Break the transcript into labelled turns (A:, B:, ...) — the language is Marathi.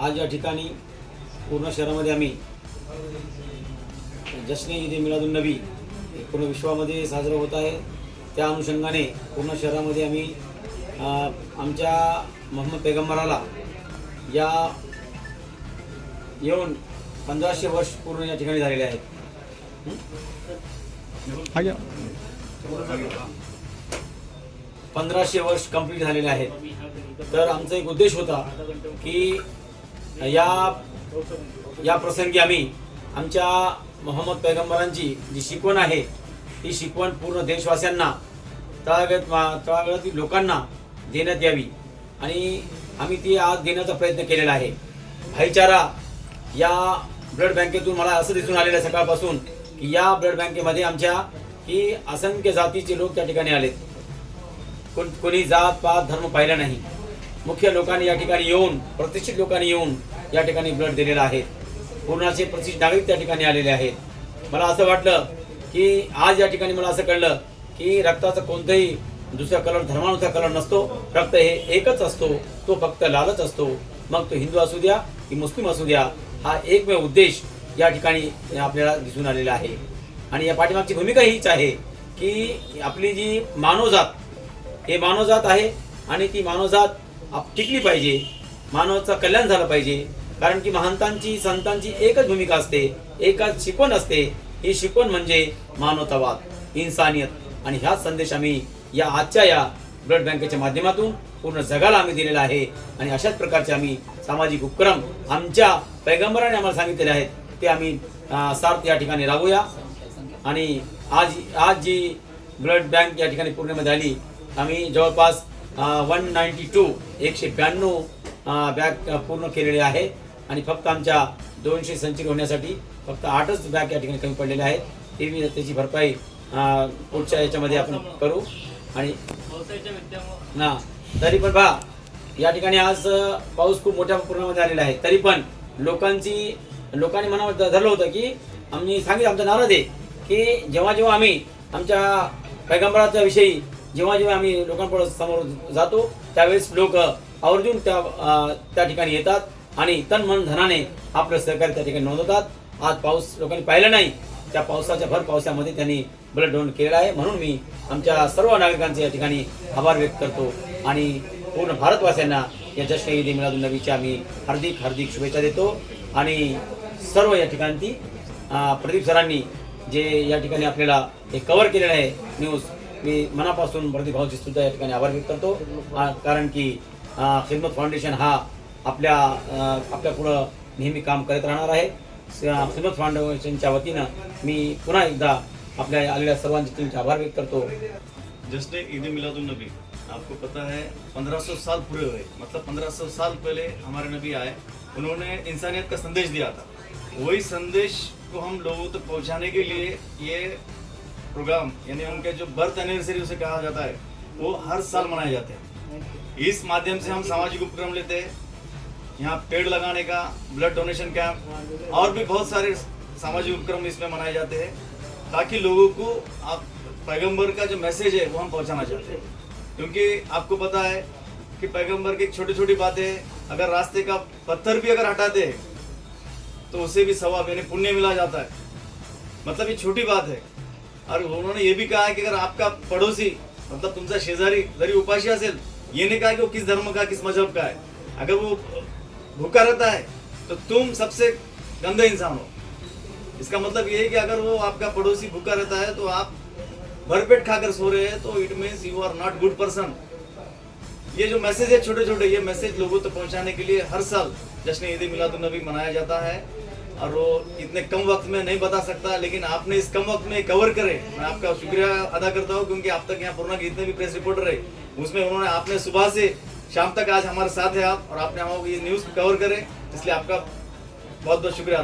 A: आज या ठिकाणी पूर्ण शहरामध्ये आम्ही जश्ने ईद मिलादुल नबी पूर्ण विश्वामध्ये साजरं होत आहे. त्या अनुषंगाने पूर्ण शहरामध्ये आम्ही आमच्या मोहम्मद पैगंबराला या येऊन पंधराशे वर्ष पूर्ण या ठिकाणी झालेले आहेत. पंधराशे वर्ष कंप्लीट झालेले आहेत. तर आमचा एक उद्देश होता की या या प्रसंगी आम्ही आमच्या मोहम्मद पैगंबरांची जी शिकवण आहे ती शिकवण पूर्ण देशवासियांना तळागत मा- तळागाळातील लोकांना देण्यात यावी. आणि आम्ही ती आज देण्याचा प्रयत्न केलेला आहे. भाईचारा या ब्लड बँकेतून मला असं दिसून आलेलं आहे सकाळपासून की या ब्लड बँकेमध्ये आमच्या की असंख्य जातीचे लोक त्या ठिकाणी आलेत. कोण कोणी जात पात धर्म पाहिला नाही. मुख्य लोकांनी या ठिकाणी येऊन प्रतिष्ठित लोकांनी येऊन या ठिकाणी ब्लड दिलेला आहे. पूर्णाचे प्रसिद्ध नागरिक त्या ठिकाणी आलेले आहेत. मला असं वाटलं की आज या ठिकाणी मला असं कळलं की रक्ताचा कोणतंही दुसरा कलर धर्मानुसार कलर नसतो. रक्त हे एकच असतो. तो फक्त लालच असतो. मग तो हिंदू असू द्या की मुस्लिम असू द्या हा एकमेव उद्देश या ठिकाणी आपल्याला दिसून आलेला आहे. आणि या पाठीमागची भूमिका हीच आहे की आपली जी मानवजात हे मानवजात आहे आणि ती मानवजात आप- टिकली पाहिजे. मानवाचं कल्याण झालं पाहिजे. कारण की महंतांची संतांची एकच भूमिका असते एकच शिकवण असते. ही शिकवण म्हणजे मानवतावाद इन्सानियत. आणि ह्याच संदेश आम्ही या आजच्या या ब्लड बँकेच्या माध्यमातून पूर्ण जगाला आम्ही दिलेला आहे. आणि अशाच प्रकारचे आम्ही सामाजिक उपक्रम आमच्या पैगंबराने आम्हाला सांगितलेले आहेत. ते आम्ही सार्थ या ठिकाणी राबूया. आणि आज आज जी ब्लड बँक या ठिकाणी पूर्णमध्ये आली आम्ही जवळपास वन नाईन्टी टू एकशे ब्याण्णव बॅग पूर्ण केलेली आहे. आणि फक्त आमच्या दोनशे संचित होण्यासाठी फक्त आठच बॅग या ठिकाणी कमी पडलेल्या आहेत. ते मी त्याची भरपाई पुढच्या याच्यामध्ये आपण करू. आणि ना तरी पण पहा या ठिकाणी आज पाऊस खूप मोठ्या प्रमाणामध्ये आलेला आहे. तरी पण लोकांची लोकांनी मनावर धरलं होतं की आम्ही सांगितलं आमचा नाराज आहे की जेव्हा जेव्हा आम्ही आमच्या पैगंबराच्या विषयी जेव्हा जेव्हा आम्ही लोकांपुढे समोर जातो त्यावेळेस लोक आवर्जून त्या त्या ठिकाणी येतात आणि तन मन धनाने आपलं सहकार्य त्या ठिकाणी नोंदवतात. आज पाऊस लोकांनी पाहिला नाही. त्या पावसाच्या भर पावसामध्ये त्यांनी ब्लड डोन केलेला आहे. म्हणून मी आमच्या सर्व नागरिकांचे या ठिकाणी आभार व्यक्त करतो आणि पूर्ण भारतवासियांना या जश्न ईद नवीच्या नबीच्या आम्ही हार्दिक हार्दिक शुभेच्छा देतो. आणि सर्व या ठिकाणी प्रदीप सरांनी जे या ठिकाणी आपल्याला हे कवर केलेलं आहे न्यूज मी मनापासून प्रदीप भाऊची सुद्धा या ठिकाणी आभार व्यक्त करतो. कारण की खिदमत फाउंडेशन हा आपल्या आपल्या पुढं नेहमी काम करत राहणार आहे. खिदमत फाउंडेशनच्या वतीनं मी पुन्हा एकदा आपल्या आलेल्या सर्वांचे तुमचे आभार व्यक्त करतो.
B: जश्न ईद मिलादुल नबी आपको पता है 1500 साल पूरे हुए। मतलब 1500 साल पहले हमारे नबी आए उन्होंने इंसानियत का संदेश दिया था। वही संदेश को हम लोगों तक पहुंचाने के लिए ये प्रोग्राम यानी उनके जो बर्थ एनिवर्सरी उसे कहा जाता है वो हर साल मनाए जाते हैं। इस माध्यम से हम सामाजिक उपक्रम लेते हैं। यहाँ पेड़ लगाने का ब्लड डोनेशन कैंप और भी बहुत सारे सामाजिक उपक्रम इसमें मनाए जाते हैं। ताकि लोगों को आप पैगंबर का जो मैसेज है, वो हम पहुंचाना चाहते हैं। क्योंकि आपको पता है कि पैगंबर की छोटी छोटी बातें अगर रास्ते का पत्थर भी अगर हटाते हैं तो उसे भी सवाब, यानी पुण्य मिला जाता है। मतलब ये छोटी बात है। और उन्होंने ये भी कहा है कि अगर आपका पड़ोसी मतलब तुमचा शेजारी जरी उपाशी असेल ये नहीं कहा कि वो किस धर्म का, किस मज़हब का है। अगर वो भूखा रहता है तो तुम सबसे गंदे इंसान हो। इसका मतलब ये है कि अगर वो आपका पड़ोसी भूखा रहता है तो आप भरपेट खाकर सो रहे हैं तो it means you are not good person ये जो मैसेज है छोटे छोटे ये मैसेज लोगों तक तो पहुँचाने के लिए हर साल जश्न ईद मिलादुल नबी मनाया जाता है। और वो इतने कम वक्त में नहीं बता सकता, लेकिन आपने इस कम वक्त में कवर करे। मैं आपका शुक्रिया अदा करता हूँ, क्योंकि आप तक यहाँ पूर्णा के जितने भी प्रेस रिपोर्टर है उसमें उन्होंने, आपने सुबह से शाम तक आज हमारे साथ है आप, और आपने हमारे न्यूज़ कवर करे, इसलिए आपका बहुत बहुत शुक्रिया